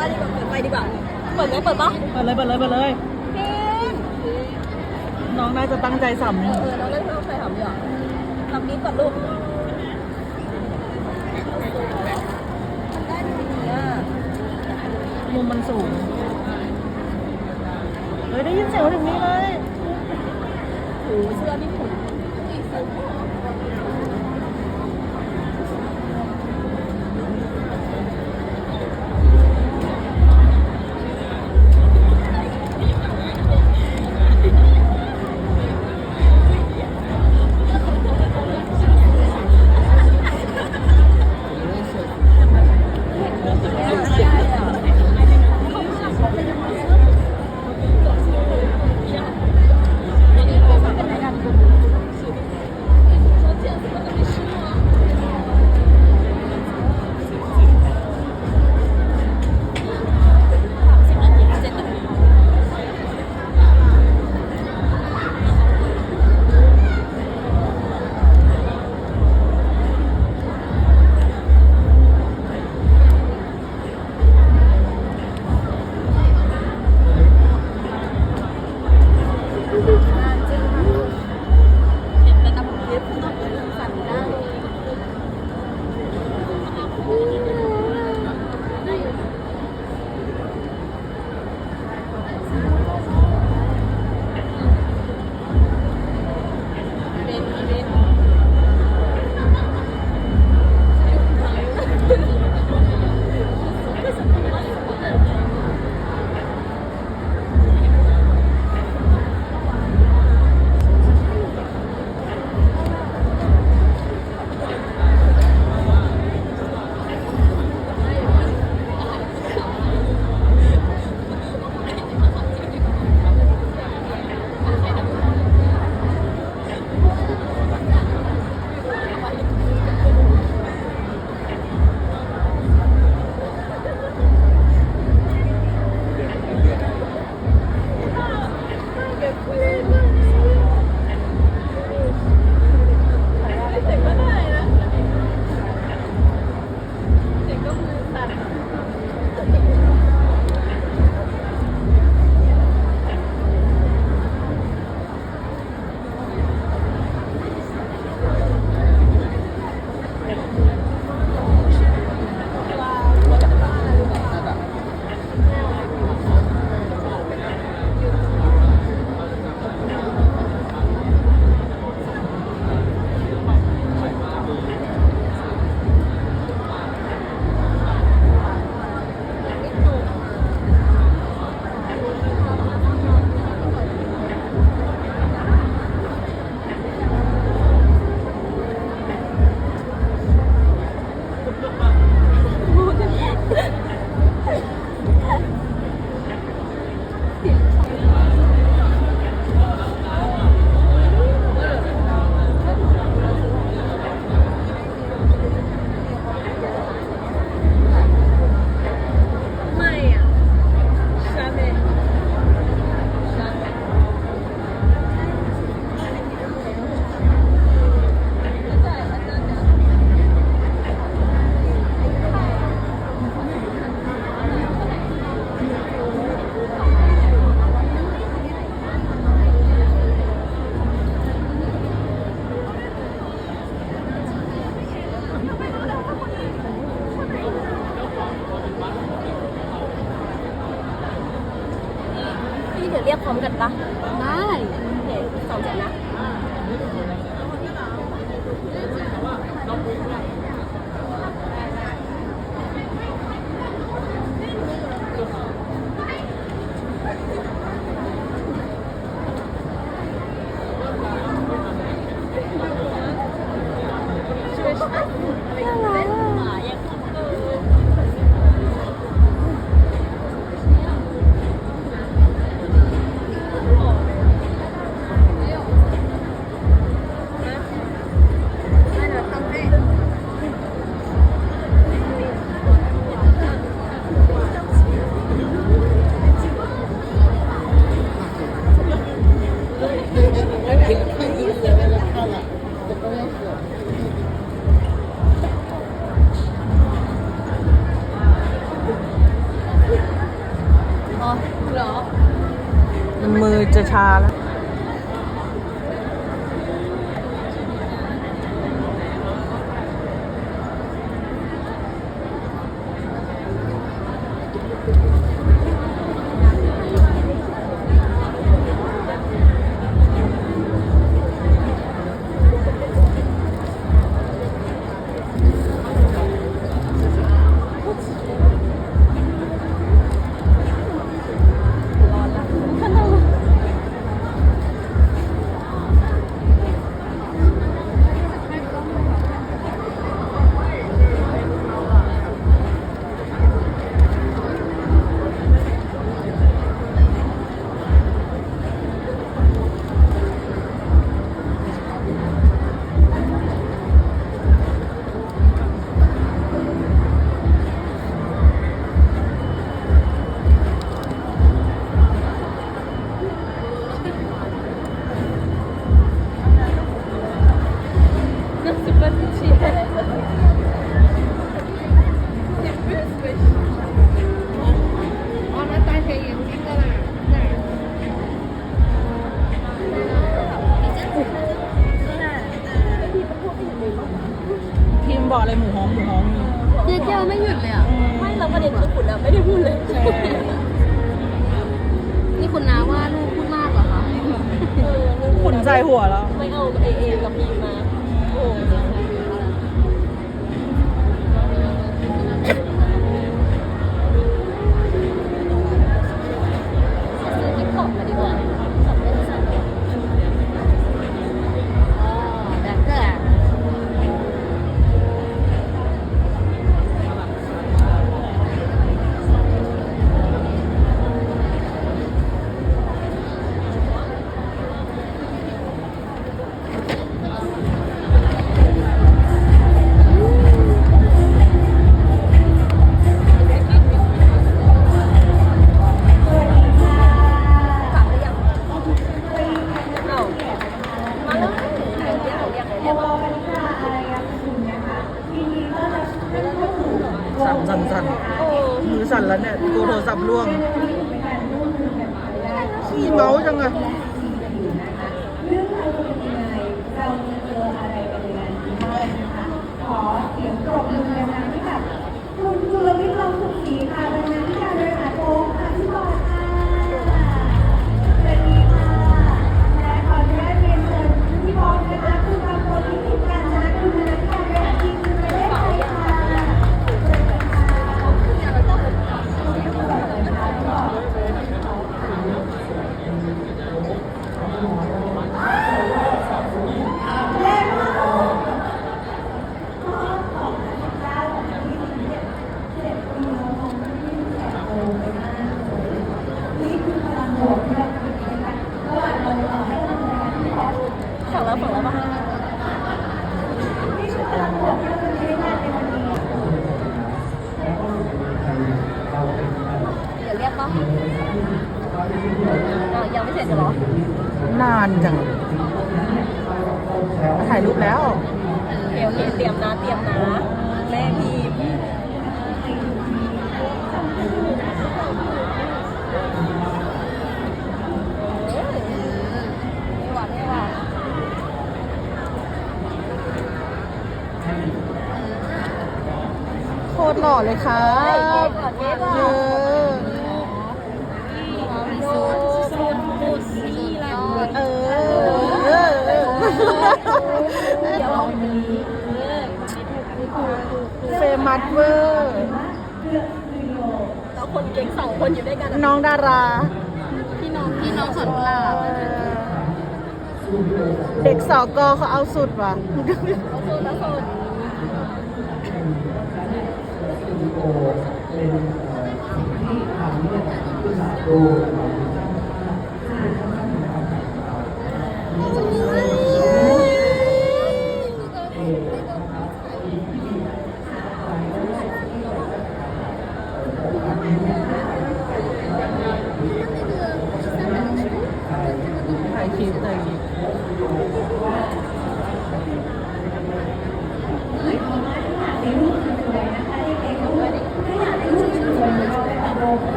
ป้าดีกว่าเปิดไฟดีกว่าเปิดไหมเปิดปะเปิดเลยเปิดเลยเปิดเลยเพลงน้องน่าจะตั้งใจสัมเออเราเล่นข้าวไฟหอมดีกว่าทำนี้ก่อนลูกมันได้ดีอะมุมมันสูงเฮ้ยได้ยินเสียงมาถึงนี้เลยโอ้เสื้อนี่ผุน พร้อมกันปะได้ 好了。dập luôn. Xì máu chăng à ยังไม่เสร็จหรอ นานจังถ่ายรูปแล้ว เดี๋ยวเตรียมนะเตรียมนะแม่พีมโคตรหล่อเลยค่ะ เดี๋ยวเฟมัสเวอร์แล้วคนเก่งสองคนอยู่ด้วยกันน้องดารา พี่น้องพี่น้องสวนหลาเด็กสอกเขาเอาสุดว่ะเอาสุดเอาสุด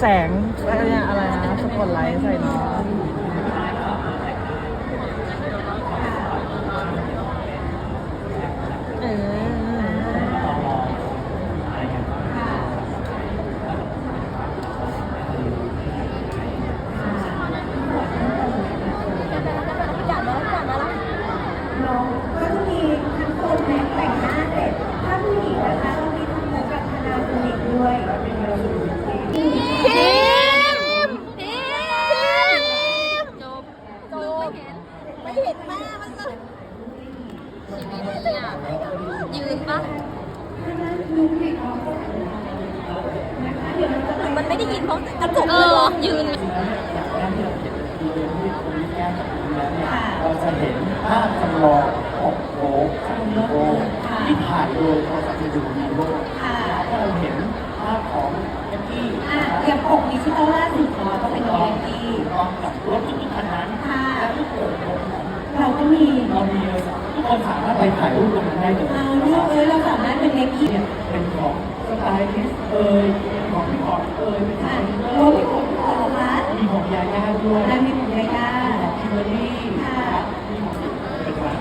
แสงอะไรนะสปอตไลท์ใส่เนาะงเออก็จะมีทั้งคนแต่งหน้า ก็สามารถไปถ่ายรูปตรงนั้นได้เลยเอารูปเอ้ยเราสามารถเป็นเล็กกี้เนี่ยเป็นของสไตล์นิสเอ่ยของพี่ขอดเอ่ยเป็นของโพี่ขอดพี่ขอดละมีของยาย่าด้วยมีของยาย่าคิมเบอร์รี่ค่ะมีของเป็นร้าน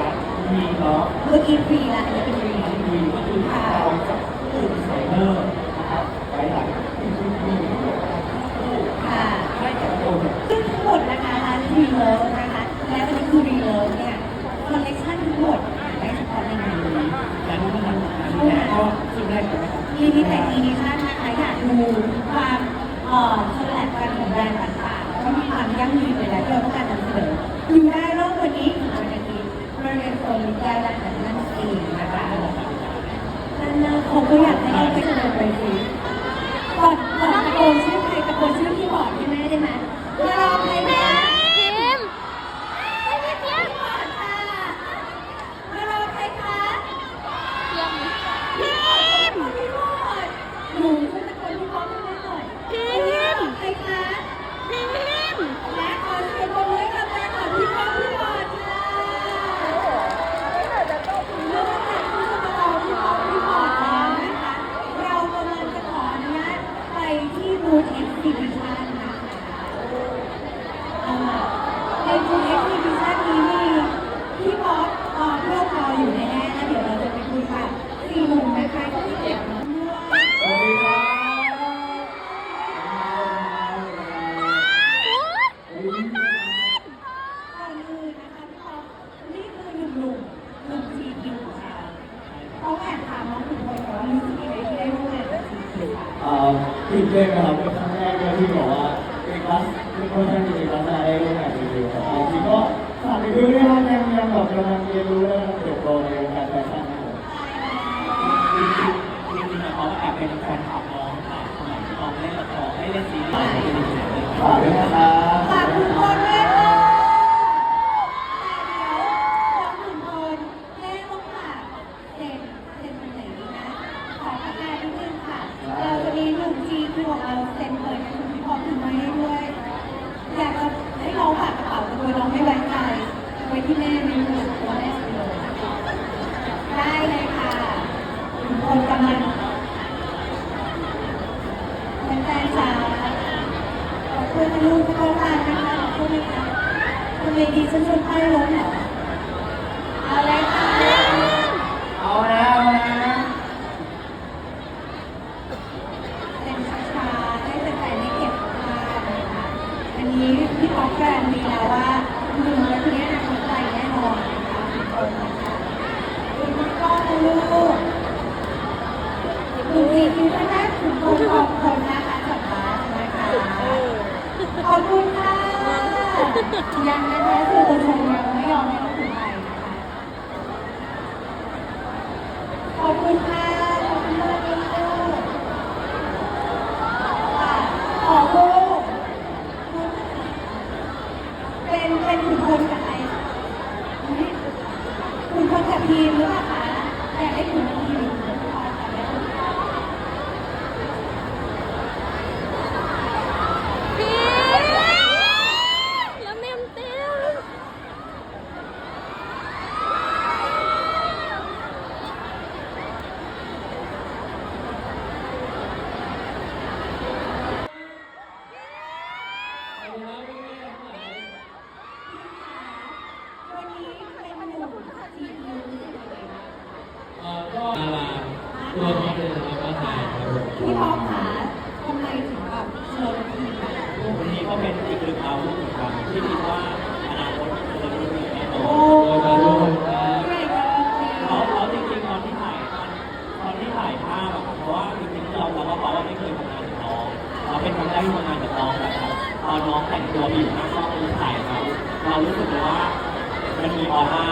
ร้านมีเนาะเมื่อกี้ฟรีละอันนี้เป็นฟรีฟรีก็คือค่ะของกับกลุ่ไซเนอร์ Amen. พื่อนลูกที่ต้องการนะคะขอบคุณนะคะคุณเวทีฉันชวนป้าลงเหรอเอาเลย แท้ๆคือตัวชมยังไม่ยอมให้เราถึงไปนะคะขอบคุณค่ะขอบคุณมากเลยค่ะขอลูกเป็นเป็นคุณพลกับไอคุณพลกับทีมหรือ แต่งตัวผิวหน้ากล้องเป็ถ่ายเขาเรารู้สึกว่ามันมีออร่า